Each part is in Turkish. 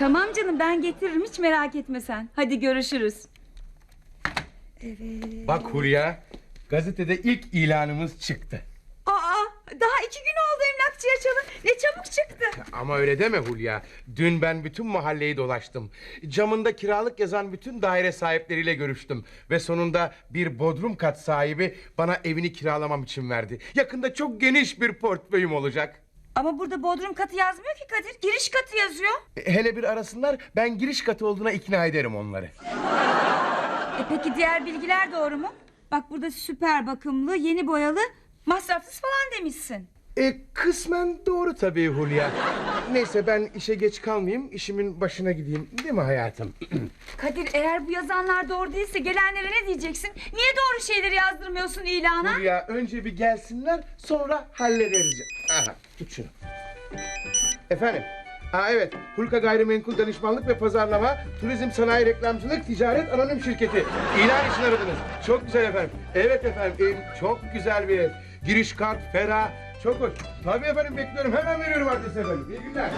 Tamam canım ben getiririm hiç merak etme sen. Hadi görüşürüz. Bak Hulya, gazetede ilk ilanımız çıktı. Aa daha iki gün oldu emlakçıya çalın. Ne çabuk çıktı. Ama öyle deme Hulya. Dün ben bütün mahalleyi dolaştım. Camında kiralık yazan bütün daire sahipleriyle görüştüm. Ve sonunda bir bodrum kat sahibi bana evini kiralamam için verdi. Yakında çok geniş bir portföyüm olacak. Ama burada bodrum katı yazmıyor ki Kadir. Giriş katı yazıyor. E, Hele bir arasınlar ben giriş katı olduğuna ikna ederim onları. E peki diğer bilgiler doğru mu? Bak burada süper bakımlı, yeni boyalı, masrafsız falan demişsin. E, kısmen doğru tabii Hulya. Neyse ben işe geç kalmayayım, işimin başına gideyim. Değil mi hayatım? Kadir eğer bu yazanlar doğru değilse gelenlere ne diyeceksin? Niye doğru şeyleri yazdırmıyorsun ilana? Hulya önce bir gelsinler sonra hallederiz. Aha, tut şunu. Efendim? Ha evet, Hulka Gayrimenkul Danışmanlık ve Pazarlama, Turizm Sanayi Reklamcılık Ticaret Anonim Şirketi. İlan için aradınız. Çok güzel efendim. Evet efendim, e, çok güzel bir ev. Giriş kart, ferah, çok hoş. Tabii efendim bekliyorum, hemen veriyorum adresi efendim. İyi günler.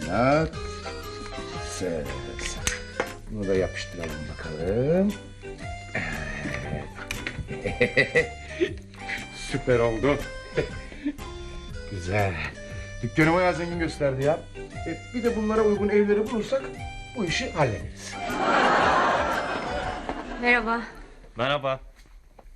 Şinak ses. Bunu da yapıştıralım bakalım. Evet. Süper oldu. Güzel. Dükkanı bayağı zengin gösterdi ya. E, bir de bunlara uygun evleri bulursak bu işi hallederiz. Merhaba. Merhaba.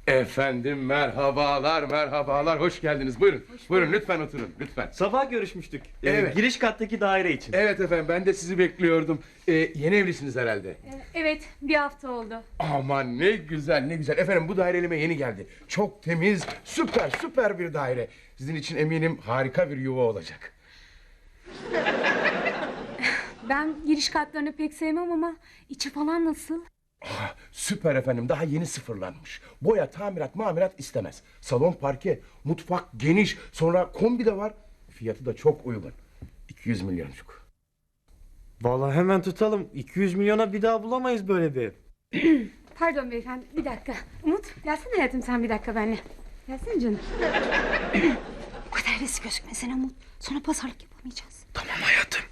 Efendim merhabalar merhabalar hoş geldiniz buyurun. buyurun lütfen oturun lütfen. Sabah görüşmüştük. Ee, Evet. Giriş kattaki daire için. Evet efendim ben de sizi bekliyordum. E, yeni evlisiniz herhalde. Evet, bir hafta oldu. Aman ne güzel ne güzel. Efendim bu daire elime yeni geldi. Çok temiz, süper süper bir daire. Sizin için eminim harika bir yuva olacak. Ben giriş katlarını pek sevmem ama içi falan nasıl? Ah, süper efendim daha yeni sıfırlanmış. Boya, tamirat, mamirat istemez. Salon parke, mutfak geniş, sonra kombi de var. Fiyatı da çok uygun. 200 milyoncuk. Vallahi hemen tutalım. 200 milyona bir daha bulamayız böyle bir ev. Pardon beyefendi, bir dakika. Umut, gelsene hayatım sen bir dakika benimle. Gelsene canım. Bu kadar risk gözükmesene Umut. Sonra pazarlık yapamayacağız. Tamam hayatım.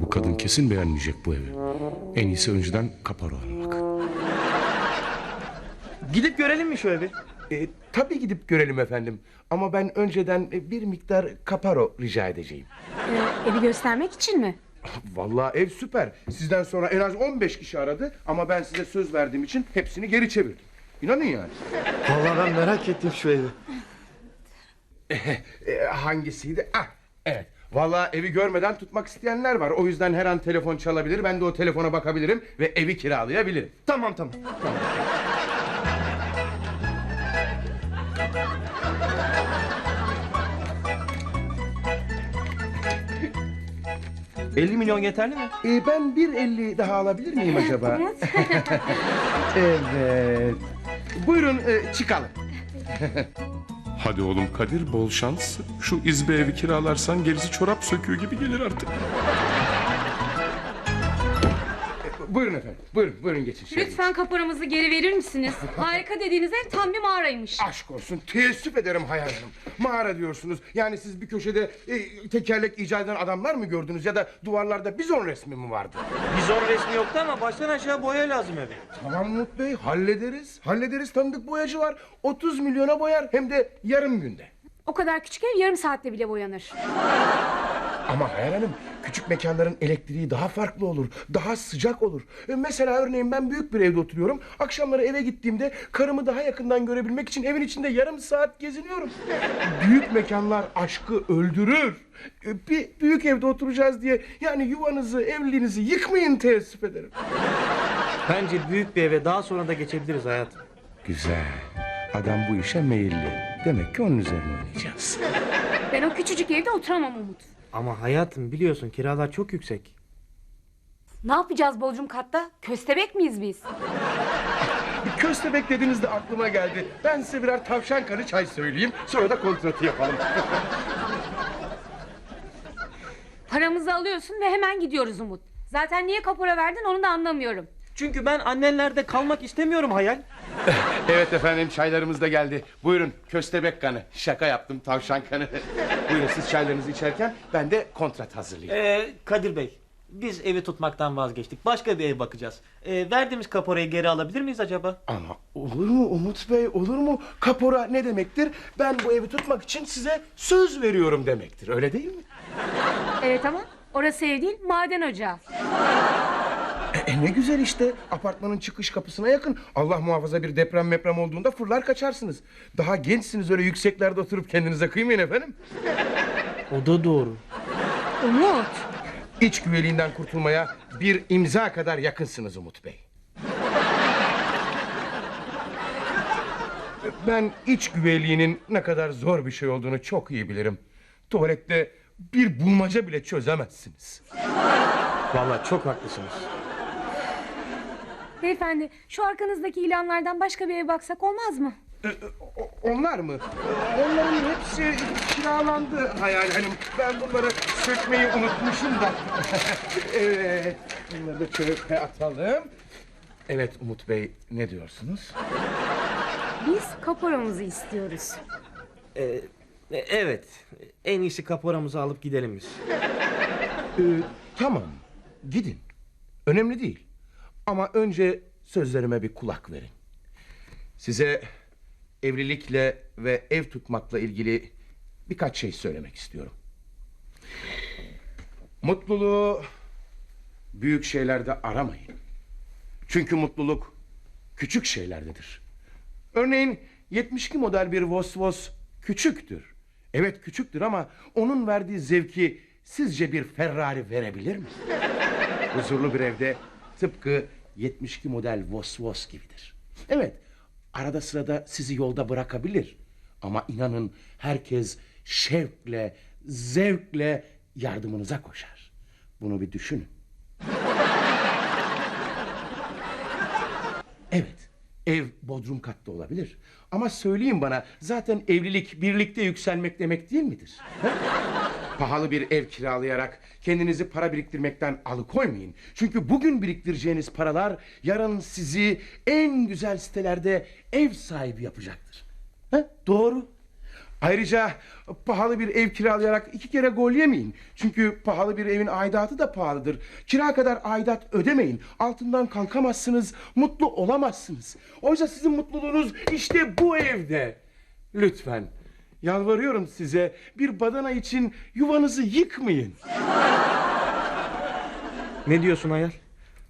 Bu kadın kesin beğenmeyecek bu evi. En iyisi önceden kaparo almak. Gidip görelim mi şu evi? E, tabii gidip görelim efendim. Ama ben önceden e, bir miktar kaparo rica edeceğim. Ee, evi göstermek için mi? Vallahi ev süper. Sizden sonra en az 15 kişi aradı ama ben size söz verdiğim için hepsini geri çevirdim. İnanın yani. Vallahi ben merak ettim şu evi. E, hangisiydi? Ah, evet. Vallahi evi görmeden tutmak isteyenler var. O yüzden her an telefon çalabilir. Ben de o telefona bakabilirim ve evi kiralayabilirim. Tamam tamam. 50 milyon yeterli mi? E, ben bir elli daha alabilir miyim acaba? evet. Buyurun e, çıkalım. Hadi oğlum Kadir bol şans. Şu izbe evi kiralarsan gerisi çorap söküğü gibi gelir artık. Buyurun efendim. Buyurun, buyurun geçin şöyle. Lütfen kaporamızı geri verir misiniz? Harika dediğiniz ev tam bir mağaraymış. Aşk olsun. Teessüf ederim Hayal Hanım. Mağara diyorsunuz. Yani siz bir köşede e, tekerlek icat eden adamlar mı gördünüz? Ya da duvarlarda bizon resmi mi vardı? Bizon resmi yoktu ama baştan aşağı boya lazım eve. Tamam Umut Bey hallederiz. Hallederiz tanıdık boyacı var. 30 milyona boyar hem de yarım günde. O kadar küçük ev yarım saatte bile boyanır. Ama Hayal Hanım küçük mekanların elektriği daha farklı olur. Daha sıcak olur. E, Mesela örneğin ben büyük bir evde oturuyorum. Akşamları eve gittiğimde karımı daha yakından görebilmek için evin içinde yarım saat geziniyorum. büyük mekanlar aşkı öldürür. E, Bir büyük evde oturacağız diye yani yuvanızı, evliliğinizi yıkmayın teessüf ederim. Bence büyük bir eve daha sonra da geçebiliriz hayatım. Güzel. Adam bu işe meyilli. Demek ki onun üzerine oynayacağız. Ben o küçücük evde oturamam Umut. Ama hayatım biliyorsun kiralar çok yüksek. Ne yapacağız Bodrum katta? Köstebek miyiz biz? Bir köstebek dediğinizde aklıma geldi. Ben size birer tavşan kanı çay söyleyeyim. Sonra da kontratı yapalım. Paramızı alıyorsun ve hemen gidiyoruz Umut. Zaten niye kapora verdin onu da anlamıyorum. Çünkü ben annenlerde kalmak istemiyorum Hayal. Evet efendim çaylarımız da geldi. Buyurun köstebek kanı. Şaka yaptım tavşan kanı. Buyurun siz çaylarınızı içerken ben de kontrat hazırlayayım. Ee, Kadir Bey, biz evi tutmaktan vazgeçtik. Başka bir ev bakacağız. Ee, verdiğimiz kaporayı geri alabilir miyiz acaba? Ama olur mu Umut Bey olur mu? Kapora ne demektir? Ben bu evi tutmak için size söz veriyorum demektir. Öyle değil mi? Evet ama orası ev değil maden ocağı. E ne güzel işte. Apartmanın çıkış kapısına yakın. Allah muhafaza bir deprem meprem olduğunda fırlar kaçarsınız. Daha gençsiniz öyle yükseklerde oturup kendinize kıymayın efendim. O da doğru. Umut. İç güveliğinden kurtulmaya bir imza kadar yakınsınız Umut Bey. Ben iç güveliğinin ne kadar zor bir şey olduğunu çok iyi bilirim. Tuvalette bir bulmaca bile çözemezsiniz. Vallahi çok haklısınız. Beyefendi şu arkanızdaki ilanlardan başka bir ev baksak olmaz mı? Ee, o- Onlar mı? Onların hepsi kiralandı Hayal Hanım. Ben bunları sökmeyi unutmuşum da. evet, bunları da çöpe atalım. Evet Umut Bey, ne diyorsunuz? Biz kaporamızı istiyoruz. Ee, e, evet, en iyisi kaporamızı alıp gidelim biz. Ee, tamam, gidin. Önemli değil. Ama önce sözlerime bir kulak verin. Size evlilikle ve ev tutmakla ilgili birkaç şey söylemek istiyorum. Mutluluğu büyük şeylerde aramayın. Çünkü mutluluk küçük şeylerdedir. Örneğin 72 model bir Vosvos küçüktür. Evet küçüktür ama onun verdiği zevki sizce bir Ferrari verebilir mi? Huzurlu bir evde tıpkı 72 model Vosvos gibidir. Evet arada sırada sizi yolda bırakabilir. Ama inanın herkes şevkle, zevkle yardımınıza koşar. Bunu bir düşünün. Evet, ev bodrum katta olabilir. Ama söyleyin bana, zaten evlilik birlikte yükselmek demek değil midir? Ha? Pahalı bir ev kiralayarak kendinizi para biriktirmekten alıkoymayın. Çünkü bugün biriktireceğiniz paralar yarın sizi en güzel sitelerde ev sahibi yapacaktır. Ha? Doğru. Ayrıca pahalı bir ev kiralayarak iki kere gol yemeyin. Çünkü pahalı bir evin aidatı da pahalıdır. Kira kadar aidat ödemeyin. Altından kalkamazsınız, mutlu olamazsınız. Oysa sizin mutluluğunuz işte bu evde. Lütfen, yalvarıyorum size bir badana için yuvanızı yıkmayın. Ne diyorsun Hayal?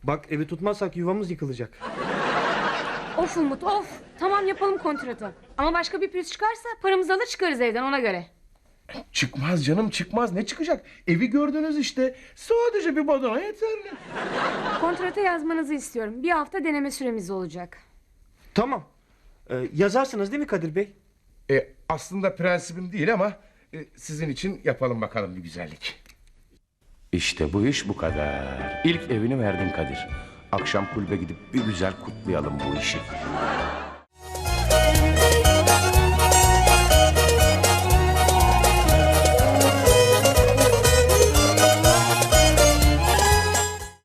Bak evi tutmazsak yuvamız yıkılacak. Of Umut of. Tamam yapalım kontratı. Ama başka bir pürüz çıkarsa paramızı alır çıkarız evden ona göre. Çıkmaz canım çıkmaz. Ne çıkacak? Evi gördünüz işte. Sadece bir badana yeterli. Kontrata yazmanızı istiyorum. Bir hafta deneme süremiz olacak. Tamam. Ee, yazarsınız değil mi Kadir Bey? E, aslında prensibim değil ama e, sizin için yapalım bakalım bir güzellik. İşte bu iş bu kadar. İlk evini verdin Kadir. Akşam kulübe gidip bir güzel kutlayalım bu işi.